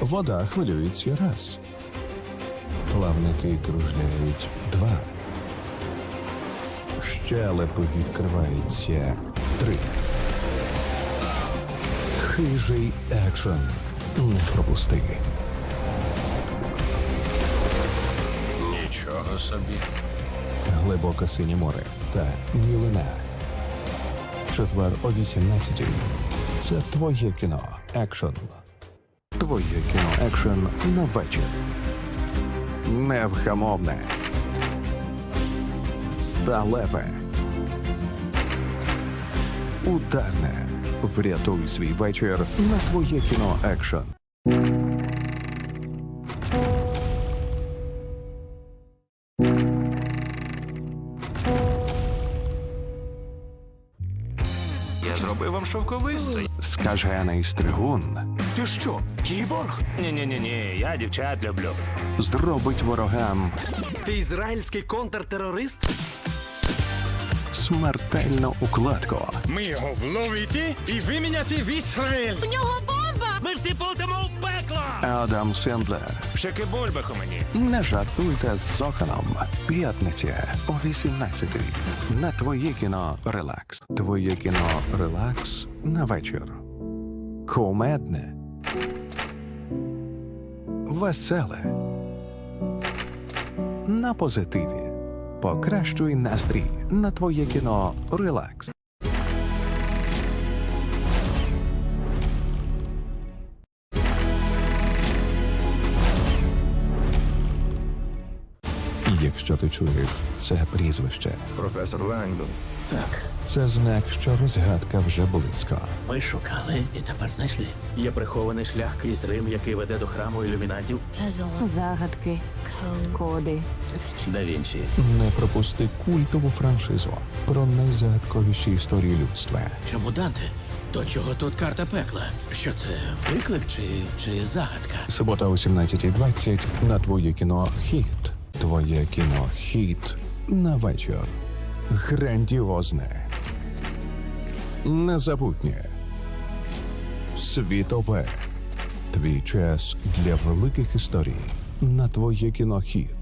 Вода хвилюється раз. Плавники кружляють два. Щелепи відкриваються три. Хижий екшен. Не пропусти. Нічого собі. Глибоке синє море та мілина. Четвер о 18 Це твоє кіно. Екшен. Твоє кіно екшен на вечір. Невгамовне. Сталеве. Ударне. Врятуй свій вечір на твоє кіно екшен. Я зробив вам шовковистий. Скажений стригун Ти що, кіборг? Ні-ні-ні, я дівчат люблю. зробить ворогам Ти ізраїльський контртерорист? смертельну укладку. Ми його вловити і виміняти в Ізраїль. В нього бомба! Ми всі полетимо у пекло. Адам Сендлер. Всяке бульбаху мені. Не жартуйте з Зоханом. П'ятниця о 18 на твоє кіно Релакс. Твоє кіно Релакс на вечір. Кумедне. Веселе. На позитиві. Покращуй настрій на твоє кіно Релакс. Якщо ти чуєш це прізвище, Професор Лангдон. Так, це знак, що розгадка вже близько. ми шукали і тепер знайшли. Є прихований шлях крізь Рим, який веде до храму ілюмінатів. Загадки, коди. Да Вінчі. Не пропусти культову франшизу про найзагадковіші історії людства. Чому Данте? До чого тут карта пекла? Що це виклик чи, чи загадка? Субота о 17.20 на твоє кіно Хіт. Твоє кіно Хіт на вечір. Грандіозне. Незабутнє. Світове. Твій час для великих історій на твоє кіно Хіт.